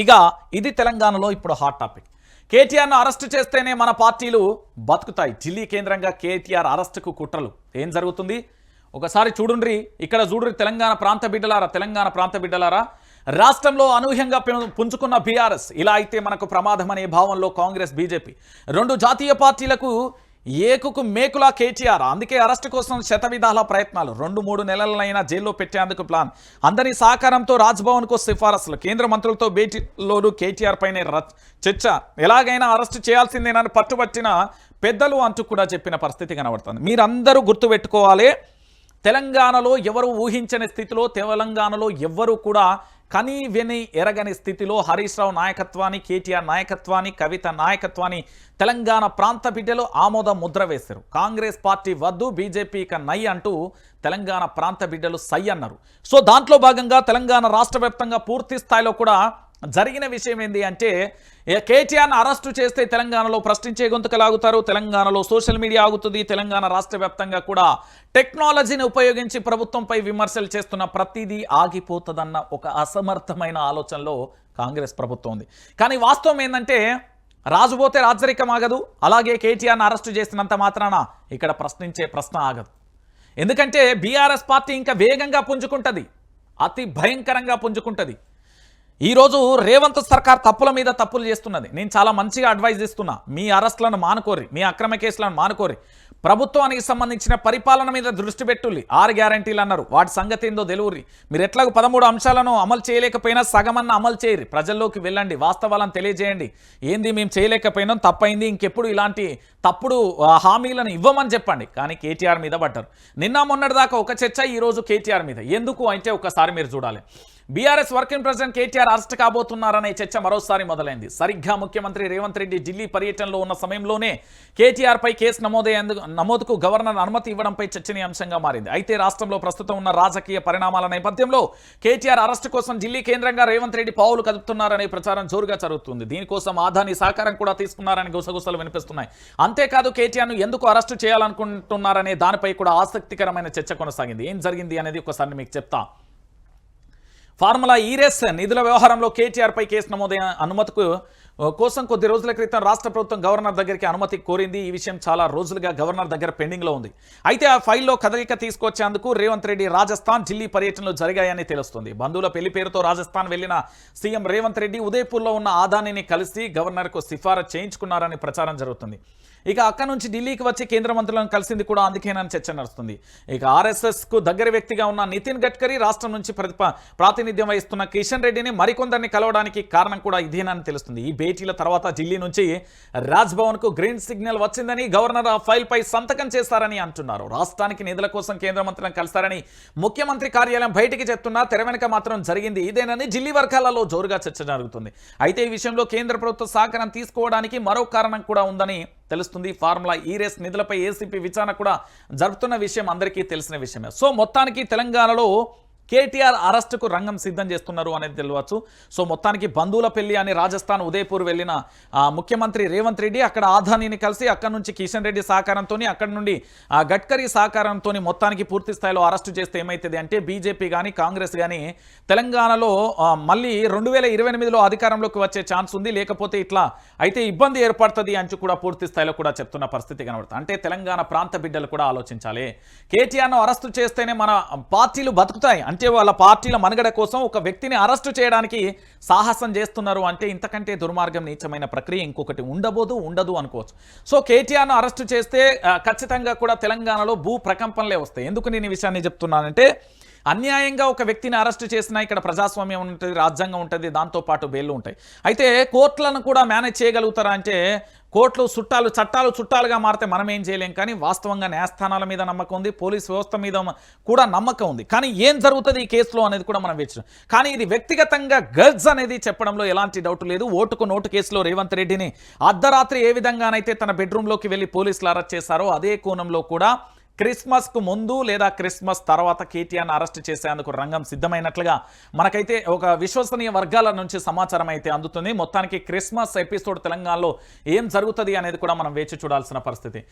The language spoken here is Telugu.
ఇక ఇది తెలంగాణలో ఇప్పుడు హాట్ టాపిక్ కేటీఆర్ను అరెస్ట్ చేస్తేనే మన పార్టీలు బతుకుతాయి. ఢిల్లీ కేంద్రంగా కేటీఆర్ అరెస్టుకు కుట్రలు. ఏం జరుగుతుంది? ఒకసారి చూడుండ్రి. ఇక్కడ చూడుర్రి తెలంగాణ ప్రాంత బిడ్డలారా తెలంగాణ ప్రాంత బిడ్డలారా? రాష్ట్రంలో అనూహ్యంగా పుంజుకున్న బీఆర్ఎస్. ఇలా అయితే మనకు ప్రమాదం అనే భావంలో కాంగ్రెస్ బీజేపీ. రెండు జాతీయ పార్టీలకు ఏకుకు మేకులా కేటీఆర్. అందుకే అరెస్ట్ కోసం శతవిధాల ప్రయత్నాలు. రెండు మూడు నెలలైనా జైల్లో పెట్టేందుకు ప్లాన్. అందరి సహకారంతో రాజ్భవన్కు సిఫారసులు. కేంద్ర మంత్రులతో భేటీలోనూ కేటీఆర్ పైనే చర్చ. ఎలాగైనా అరెస్ట్ చేయాల్సిందేనని పట్టుబట్టిన పెద్దలు అంటూ కూడా చెప్పిన పరిస్థితి కనబడుతుంది. మీరందరూ గుర్తుపెట్టుకోవాలి. తెలంగాణలో ఎవరు ఊహించని స్థితిలో తెలంగాణలో ఎవ్వరూ కూడా కని విని ఎరగని స్థితిలో హరీష్ రావు నాయకత్వాన్ని కేటీఆర్ నాయకత్వాన్ని కవిత నాయకత్వాన్ని తెలంగాణ ప్రాంత బిడ్డలు ఆమోద ముద్ర వేశారు. కాంగ్రెస్ పార్టీ వద్దు బీజేపీ ఇక నై అంటూ తెలంగాణ ప్రాంత బిడ్డలు సై అన్నారు. సో దాంట్లో భాగంగా తెలంగాణ రాష్ట్ర వ్యాప్తంగా పూర్తి స్థాయిలో కూడా జరిగిన విషయం ఏంటి అంటే ఏ కేటీఆర్ను అరెస్టు చేస్తే తెలంగాణలో ప్రశ్నించే గొంతుకు లాగుతారు తెలంగాణలో సోషల్ మీడియా ఆగుతుంది తెలంగాణ రాష్ట్ర వ్యాప్తంగా కూడా టెక్నాలజీని ఉపయోగించి ప్రభుత్వంపై విమర్శలు చేస్తున్న ప్రతిదీ ఆగిపోతుందన్న ఒక అసమర్థమైన ఆలోచనలో కాంగ్రెస్ ప్రభుత్వం ఉంది. కానీ వాస్తవం ఏంటంటే రాజుపోతే రాజరికం ఆగదు అలాగే కేటీఆర్ను అరెస్టు చేసినంత మాత్రాన ఇక్కడ ప్రశ్నించే ప్రశ్న ఆగదు. ఎందుకంటే బీఆర్ఎస్ పార్టీ ఇంకా వేగంగా పుంజుకుంటుంది అతి భయంకరంగా పుంజుకుంటుంది. ఈరోజు రేవంత్ సర్కార్ తప్పుల మీద తప్పులు చేస్తున్నది. నేను చాలా మంచిగా అడ్వైజ్ ఇస్తున్నా మీ అరెస్ట్లను మానుకోరి మీ అక్రమ కేసులను మానుకోరి ప్రభుత్వానికి సంబంధించిన పరిపాలన మీద దృష్టి పెట్టుల్లి. ఆరు గ్యారంటీలు అన్నారు. వాటి సంగతి ఏందో తెలువురి మీరు ఎట్లాగో పదమూడు అంశాలను అమలు చేయలేకపోయినా సగమన్న అమలు చేయరు ప్రజల్లోకి వెళ్ళండి. వాస్తవాలను తెలియజేయండి. ఏంది మేము చేయలేకపోయినాం? తప్పైంది. ఇంకెప్పుడు ఇలాంటి తప్పుడు హామీలను ఇవ్వమని చెప్పండి. కానీ కేటీఆర్ మీద పడ్డారు. నిన్న మొన్నటిదాకా ఒక చర్చ ఈరోజు కేటీఆర్ మీద. ఎందుకు? అంటే ఒకసారి మీరు చూడాలి. BRS working president KTR arrest కాబోతున్నారనే చర్చ మరోసారి మొదలైంది. సరిగ్గా ముఖ్యమంత్రి రేవంత్ రెడ్డి ఢిల్లీ పర్యటనలో ఉన్న సమయంలోనే కేటీఆర్పై కేసు నమోదయ్యేందుకు నమోదుకు గవర్నర్ అనుమతి ఇవ్వడంపై చర్చనీయాంశంగా మారింది. అయితే రాష్ట్రంలో ప్రస్తుతం ఉన్న రాజకీయ పరిణామాల నేపథ్యంలో కేటీఆర్ అరెస్టు కోసం ఢిల్లీ కేంద్రంగా రేవంత్ రెడ్డి పావులు కదుపుతున్నారనే ప్రచారం జోరుగా జరుగుతుంది. దీనికోసం ఆదాని సహకారం కూడా తీసుకున్నారని గుసగుసలు వినిపిస్తున్నాయి. అంతేకాదు కేటీఆర్ను ఎందుకు అరెస్టు చేయాలనుకుంటున్నారనే దానిపై కూడా ఆసక్తికరమైన చర్చ కొనసాగింది. ఏం జరిగింది అనేది ఒకసారి మీకు చెప్తా. ఫార్ములా ఈరెస్ నిధుల వ్యవహారంలో కేటీఆర్ పై కేసు నమోదైన అనుమతికు కోసం కొద్ది రోజుల క్రితం రాష్ట్ర ప్రభుత్వం గవర్నర్ దగ్గరికి అనుమతి కోరింది. ఈ విషయం చాలా రోజులుగా గవర్నర్ దగ్గర పెండింగ్లో ఉంది. అయితే ఆ ఫైల్లో కదలిక తీసుకొచ్చేందుకు రేవంత్ రెడ్డి రాజస్థాన్ ఢిల్లీ పర్యటనలు జరిగాయని తెలుస్తుంది. బంధువుల పెళ్ళి పేరుతో రాజస్థాన్ వెళ్ళిన సీఎం రేవంత్ రెడ్డి ఉదయపూర్లో ఉన్న ఆదానిని కలిసి గవర్నర్కు సిఫారసు చేయించుకున్నారని ప్రచారం జరుగుతుంది. ఇక అక్కడ నుంచి ఢిల్లీకి వచ్చి కేంద్ర మంత్రులను కలిసింది కూడా అందుకేనని చర్చ నడుస్తుంది. ఇక ఆర్ఎస్ఎస్కు దగ్గర వ్యక్తిగా ఉన్న నితిన్ గడ్కరీ రాష్ట్రం నుంచి ప్రతిప ప్రాతినిధ్యం వహిస్తున్న కిషన్ రెడ్డిని మరికొందరిని కలవడానికి కారణం కూడా ఇదేనని తెలుస్తుంది. ఈ భేటీల తర్వాత ఢిల్లీ నుంచి రాజ్భవన్కు గ్రీన్ సిగ్నల్ వచ్చిందని గవర్నర్ ఆ ఫైల్పై సంతకం చేస్తారని అంటున్నారు. రాష్ట్రానికి నిధుల కోసం కేంద్ర మంత్రులను కలిస్తారని ముఖ్యమంత్రి కార్యాలయం బయటికి చెప్తున్నా తెర వెనుక మాత్రం జరిగింది ఇదేనని ఢిల్లీ వర్గాలలో జోరుగా చర్చ జరుగుతుంది. అయితే ఈ విషయంలో కేంద్ర ప్రభుత్వ సహకారం తీసుకోవడానికి మరో కారణం కూడా ఉందని తెలుస్తుంది. ఫార్ములా ఈ రేస్ నిధులపై ఏసీపీ విచారణ కూడా జరుపుతున్న విషయం అందరికీ తెలిసిన విషయమే. సో మొత్తానికి తెలంగాణలో కేటీఆర్ అరెస్టుకు రంగం సిద్ధం చేస్తున్నారు అనేది తెలియవచ్చు. సో మొత్తానికి బంధువుల పెళ్ళి అని రాజస్థాన్ ఉదయపూర్ వెళ్ళిన ముఖ్యమంత్రి రేవంత్ రెడ్డి అక్కడ ఆధానిని కలిసి అక్కడ నుంచి కిషన్ రెడ్డి సహకారంతో అక్కడ నుండి గడ్కరీ సహకారంతో మొత్తానికి పూర్తి స్థాయిలో అరెస్టు చేస్తే ఏమవుతుంది అంటే బీజేపీ కానీ కాంగ్రెస్ కానీ తెలంగాణలో మళ్ళీ రెండు వేల ఇరవై ఎనిమిదిలో అధికారంలోకి వచ్చే ఛాన్స్ ఉంది. లేకపోతే ఇట్లా అయితే ఇబ్బంది ఏర్పడుతుంది అంటూ కూడా పూర్తి స్థాయిలో కూడా చెప్తున్న పరిస్థితి కనబడుతుంది. అంటే తెలంగాణ ప్రాంత బిడ్డలు కూడా ఆలోచించాలి. కేటీఆర్ను అరెస్టు చేస్తేనే మన పార్టీలు బతుకుతాయి. అంటే వాళ్ళ పార్టీల మనుగడ కోసం ఒక వ్యక్తిని అరెస్టు చేయడానికి సాహసం చేస్తున్నారు అంటే ఇంతకంటే దుర్మార్గం నీచమైన ప్రక్రియ ఇంకొకటి ఉండబోదు ఉండదు అనుకోవచ్చు. సో కేటీఆర్ను అరెస్టు చేస్తే ఖచ్చితంగా కూడా తెలంగాణలో భూ ప్రకంపనలే వస్తాయి. ఎందుకు నేను ఈ విషయాన్ని చెప్తున్నానంటే అన్యాయంగా ఒక వ్యక్తిని అరెస్ట్ చేసినా ఇక్కడ ప్రజాస్వామ్యం ఉంటుంది రాజ్యాంగం ఉంటుంది దాంతోపాటు బెయిల్ ఉంటాయి. అయితే కోర్టులను కూడా మేనేజ్ చేయగలుగుతారా అంటే కోర్టులు చుట్టాలు చట్టాలు చుట్టాలుగా మారితే మనం ఏం చేయలేం. కానీ వాస్తవంగా న్యాయస్థానాల మీద నమ్మకం ఉంది పోలీస్ వ్యవస్థ మీద కూడా నమ్మకం ఉంది. కానీ ఏం జరుగుతుంది ఈ కేసులో అనేది కూడా మనం వేచడం కానీ ఇది వ్యక్తిగతంగా గర్ల్స్ అనేది చెప్పడంలో ఎలాంటి డౌట్ లేదు. ఓటుకు నోటు కేసులో రేవంత్ రెడ్డిని అర్ధరాత్రి ఏ విధంగానైతే తన బెడ్రూమ్లోకి వెళ్ళి పోలీసులు అరెస్ట్ చేశారో అదే కోణంలో కూడా క్రిస్మస్కు ముందు లేదా క్రిస్మస్ తర్వాత కేటీఆర్ను అరెస్ట్ చేసేందుకు రంగం సిద్ధమైనట్లుగా మనకైతే ఒక విశ్వసనీయ వర్గాల నుంచి సమాచారం అయితే అందుతుంది. మొత్తానికి క్రిస్మస్ ఎపిసోడ్ తెలంగాణలో ఏం జరుగుతుంది అనేది కూడా మనం వేచి చూడాల్సిన పరిస్థితి.